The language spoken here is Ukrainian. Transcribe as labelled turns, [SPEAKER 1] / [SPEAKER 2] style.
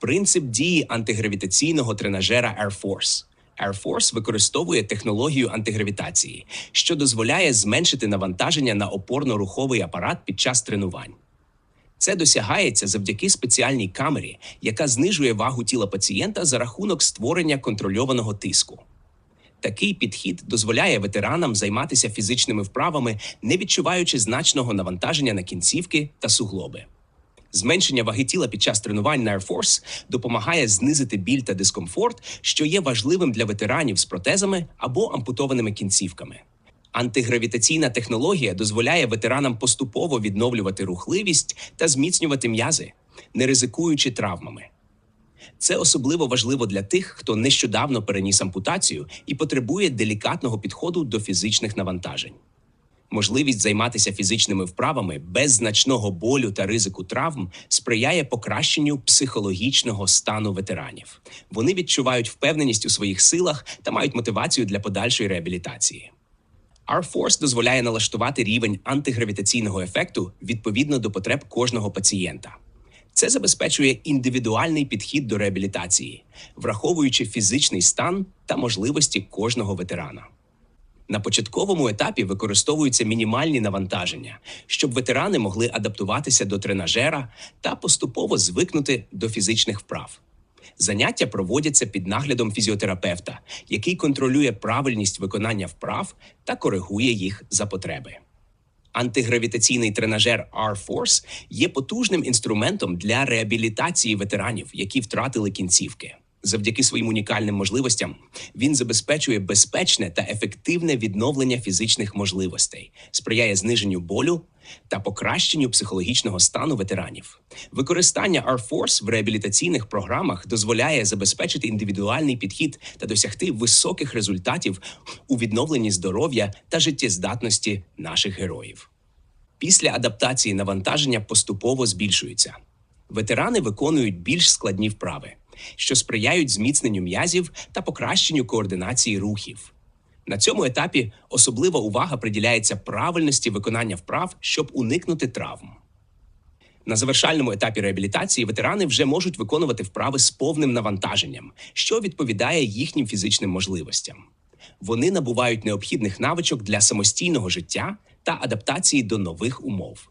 [SPEAKER 1] Принцип дії антигравітаційного тренажера Air Force. Air Force використовує технологію антигравітації, що дозволяє зменшити навантаження на опорно-руховий апарат під час тренувань. Це досягається завдяки спеціальній камері, яка знижує вагу тіла пацієнта за рахунок створення контрольованого тиску. Такий підхід дозволяє ветеранам займатися фізичними вправами, не відчуваючи значного навантаження на кінцівки та суглоби. Зменшення ваги тіла під час тренувань на Air Force допомагає знизити біль та дискомфорт, що є важливим для ветеранів з протезами або ампутованими кінцівками. Антигравітаційна технологія дозволяє ветеранам поступово відновлювати рухливість та зміцнювати м'язи, не ризикуючи травмами. Це особливо важливо для тих, хто нещодавно переніс ампутацію і потребує делікатного підходу до фізичних навантажень. Можливість займатися фізичними вправами без значного болю та ризику травм сприяє покращенню психологічного стану ветеранів. Вони відчувають впевненість у своїх силах та мають мотивацію для подальшої реабілітації. R-Force дозволяє налаштувати рівень антигравітаційного ефекту відповідно до потреб кожного пацієнта. Це забезпечує індивідуальний підхід до реабілітації, враховуючи фізичний стан та можливості кожного ветерана. На початковому етапі використовуються мінімальні навантаження, щоб ветерани могли адаптуватися до тренажера та поступово звикнути до фізичних вправ. Заняття проводяться під наглядом фізіотерапевта, який контролює правильність виконання вправ та коригує їх за потреби. Антигравітаційний тренажер R-Force є потужним інструментом для реабілітації ветеранів, які втратили кінцівки. Завдяки своїм унікальним можливостям він забезпечує безпечне та ефективне відновлення фізичних можливостей, сприяє зниженню болю та покращенню психологічного стану ветеранів. Використання R-Force в реабілітаційних програмах дозволяє забезпечити індивідуальний підхід та досягти високих результатів у відновленні здоров'я та життєздатності наших героїв. Після адаптації навантаження поступово збільшується. Ветерани виконують більш складні вправи, що сприяють зміцненню м'язів та покращенню координації рухів. На цьому етапі особлива увага приділяється правильності виконання вправ, щоб уникнути травм. На завершальному етапі реабілітації ветерани вже можуть виконувати вправи з повним навантаженням, що відповідає їхнім фізичним можливостям. Вони набувають необхідних навичок для самостійного життя та адаптації до нових умов.